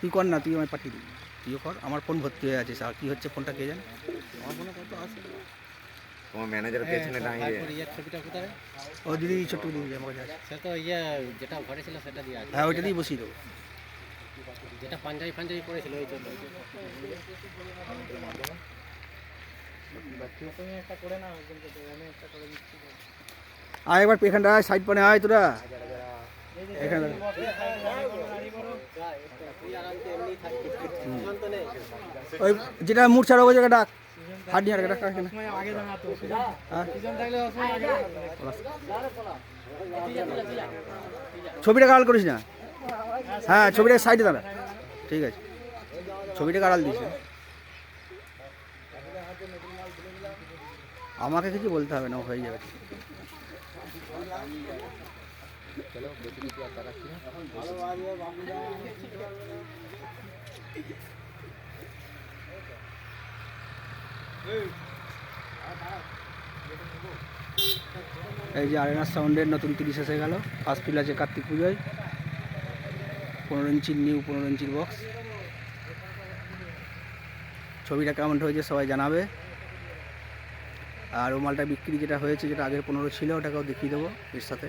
তুই কর না তুই আমায় পাঠিয়ে দিবি। তুইও কর আমার ফোন ভর্তি হয়ে আছে আর কি হচ্ছে ফোনটা কে জানে? আমার মনে কত আছে? তোমার পেছনে দাঁড়িয়ে। কোথায়? ও দিদি ছোট্ট দিদি আমার কাছে সে তো ইয়ে যেটা ঘরে ছিল সেটা দিয়ে হ্যাঁ ওইটা দিয়ে বসিয়ে দেবো। যেটা পাঞ্জাবি পড়েছিল ওই জন্য আয় একবার আয় সাইড পানে আয় তোরা। ওই যেটা ছাড়া ওই জায়গা ডাক হাত নিয়ে ডাক এখানে। হ্যাঁ? ছবিটা কাড়াল করিস না হ্যাঁ ছবিটা সাইডে দাঁড়া ঠিক আছে ছবিটা দিস হ্যাঁ? আমাকে কিছু বলতে হবে না হয়ে যাবে এই যে আরেনার সাউন্ডের নতুন তিরিশ এসে গেল। ফার্স্ট ফিল আছে কার্তিক পুজোয়। পনেরো ইঞ্চির নিউ পনেরো ইঞ্চির বক্স ছবিটা কেমন হয়েছে সবাই জানাবে। আর মালটা বিক্রি যেটা হয়েছে, যেটা আগের পনেরো ছিল, ওটাকেও দেখিয়ে দেবো এর সাথে।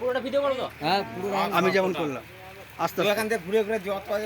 পুরোটা ভিডিও করো তো। আমি যেমন করলাম। আস্তে আস্তে। এখান থেকে ঘুরে ঘুরে জ্বর পাওয়া